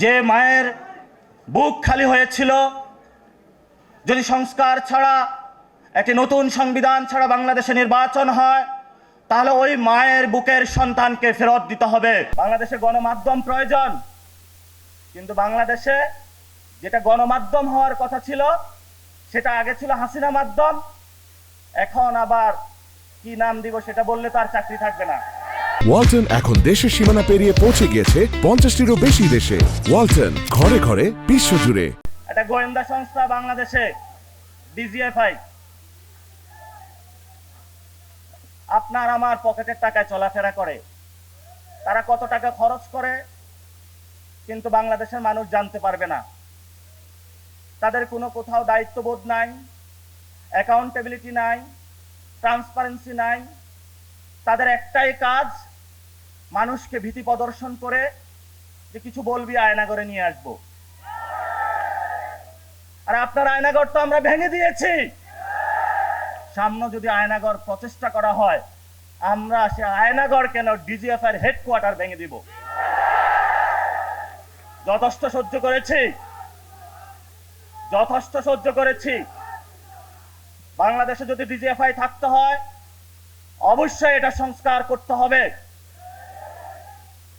যে মায়ের বুক খালি হয়েছিল, যদি সংস্কার ছাড়া, একটি নতুন সংবিধান ছাড়া বাংলাদেশে নির্বাচন হয়, তাহলে ওই মায়ের বুকের সন্তানকে ফেরত দিতে হবে। বাংলাদেশে গণমাধ্যম প্রয়োজন। কিন্তু বাংলাদেশে যেটা গণমাধ্যম হওয়ার কথা ছিল, সেটা আগে ছিল হাসিনা মাধ্যম। এখন আবার কি নাম দিব সেটা বললে তো আর চাকরি থাকবে না। ওয়ালটন এখন দেশের সীমানা পেরিয়ে পৌঁছে গিয়েছে পঞ্চাশটিরও বেশি দেশে। ওয়ালটন, ঘরে ঘরে বিশ্বজুড়ে একটা গোয়েন্দা সংস্থা বাংলাদেশে ডিজিএফআই আপনার আমার পকেটের টাকায় চলাফেরা করে। তারা কত টাকা খরচ করে, কিন্তু বাংলাদেশের মানুষ জানতে পারবে না। তাদের কোনো কোথাও দায়িত্ববোধ নাই অ্যাকাউন্টেবিলিটি নাই ট্রান্সপারেন্সি নাই। তাদের একটাই কাজ মানুষকে ভীতি প্রদর্শন করে যে কিছু বলবি, আয়নাগরে নিয়ে আসব। আর আপনার আয়নাগর তো আমরা ভেঙে দিয়েছি। সামনে যদি আয়নাগর প্রচেষ্টা করা হয়, আমরা সে আয়নাগর কেন ডিজিএফ এর হেডকোয়ার্টার ভেঙে দিব? যথেষ্ট সহ্য করেছি। যথেষ্ট সহ্য করেছি। বাংলাদেশে যদি ডিজিএফআই থাকতে হয়, অবশ্যই এটা সংস্কার করতে হবে।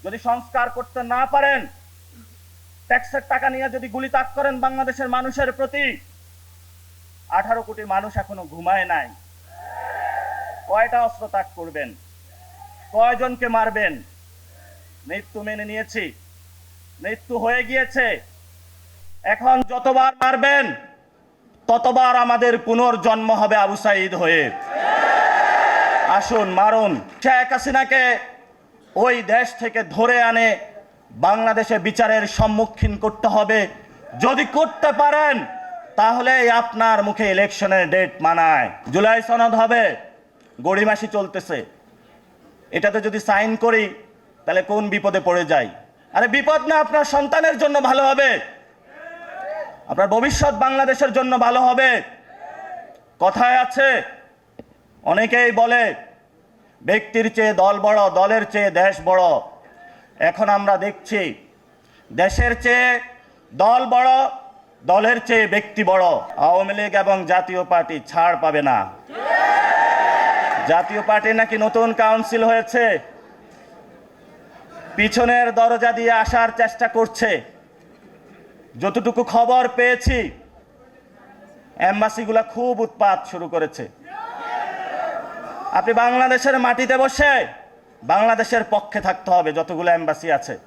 যদি সংস্কার করতে না পারেন, ট্যাক্সের টাকা নিয়ে যদি গুলি তাক করেন বাংলাদেশের মানুষের প্রতি, আঠারো কোটি মানুষ এখনও ঘুমায় নাই। কয়টা অস্ত্র তাক করবেন? কয়জনকে মারবেন? মৃত্যু মেনে নিয়েছি। মৃত্যু হয়ে গিয়েছে। এখন যতবার মারবেন, ততবার আমাদের পুনর্জন্ম হবে আবু সাইদ হয়ে। আসুন, মারুন। শেখ হাসিনাকে ওই দেশ থেকে ধরে আনে বাংলাদেশে বিচারের সম্মুখীন করতে হবে। যদি করতে পারেন তাহলে আপনার মুখে ইলেকশনের ডেট মানায়। জুলাই সনদ হবে গড়িমাসি চলতেছে। এটাতে যদি সাইন করি, তাহলে কোন বিপদে পড়ে যাই? আরে বিপদ না, আপনার সন্তানের জন্য ভালো হবে। আপনার ভবিষ্যৎ বাংলাদেশের জন্য ভালো হবে। কথায় আছে, অনেকেই বলে ব্যক্তির চেয়ে দল বড়, দলের চেয়ে দেশ বড়। এখন আমরা দেখছি, দেশের চেয়ে দল বড়, দলের চেয়ে ব্যক্তি বড়। আওয়ামী লীগ এবং জাতীয় পার্টি ছাড় পাবে না। জাতীয় পার্টি নাকি নতুন কাউন্সিল হয়েছে? পিছনের দরজা দিয়ে আসার চেষ্টা করছে। যতটুকু খবর পেয়েছি, এম্বাসিগুলা খুব উৎপাত শুরু করেছে। আপনি বাংলাদেশের মাটিতে বসে বাংলাদেশের পক্ষে থাকতে হবে, যতগুলো এম্বাসি আছে।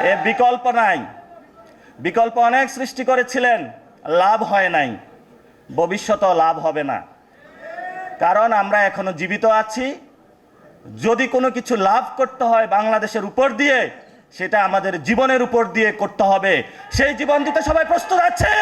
এ বিকল্প নাই। বিকল্প অনেক সৃষ্টি করেছিলেন, লাভ হয় নাই। ভবিষ্যতেও লাভ হবে না। কারণ আমরা এখনও জীবিত আছি। যদি কোনো কিছু লাভ করতে হয় বাংলাদেশের উপর দিয়ে, সেটা আমাদের জীবনের উপর দিয়ে করতে হবে। সেই জীবন দিতে সবাই প্রস্তুত আছে!